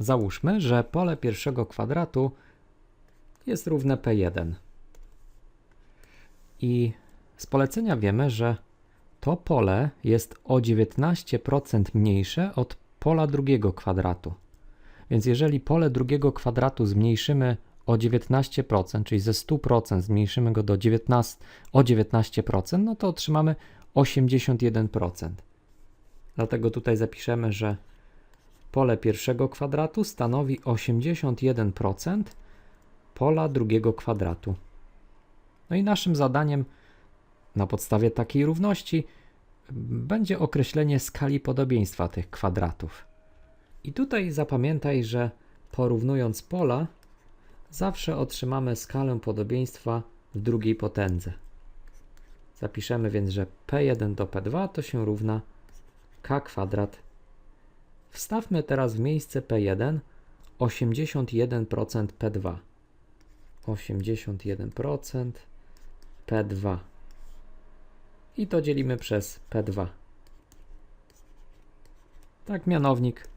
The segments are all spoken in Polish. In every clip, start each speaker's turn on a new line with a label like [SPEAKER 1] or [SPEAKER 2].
[SPEAKER 1] załóżmy, że pole pierwszego kwadratu jest równe P1. I z polecenia wiemy, że to pole jest o 19% mniejsze od pola drugiego kwadratu. Więc jeżeli pole drugiego kwadratu zmniejszymy o 19%, czyli ze 100% zmniejszymy go do 19, o 19%, no to otrzymamy 81%. Dlatego tutaj zapiszemy, że pole pierwszego kwadratu stanowi 81% pola drugiego kwadratu. No i naszym zadaniem na podstawie takiej równości będzie określenie skali podobieństwa tych kwadratów. I tutaj zapamiętaj, że porównując pola, zawsze otrzymamy skalę podobieństwa w drugiej potędze. Zapiszemy więc, że P1 do P2 to się równa K kwadrat. Wstawmy teraz w miejsce P1 81% P2. 81% P2. I to dzielimy przez P2. Tak mianownik.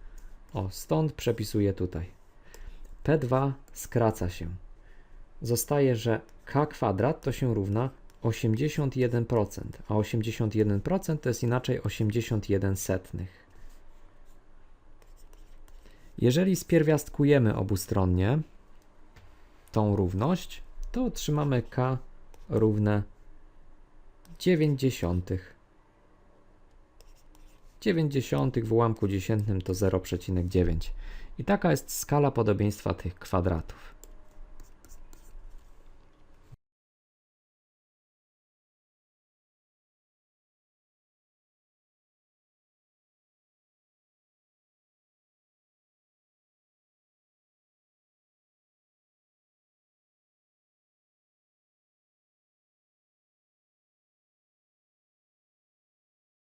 [SPEAKER 1] O, stąd przepisuję tutaj. P2 skraca się. Zostaje, że K kwadrat to się równa 81%, a 81% to jest inaczej 81 setnych. Jeżeli spierwiastkujemy obustronnie tą równość, to otrzymamy K równe 90. 90 w ułamku dziesiętnym to 0,9. I taka jest skala podobieństwa tych kwadratów.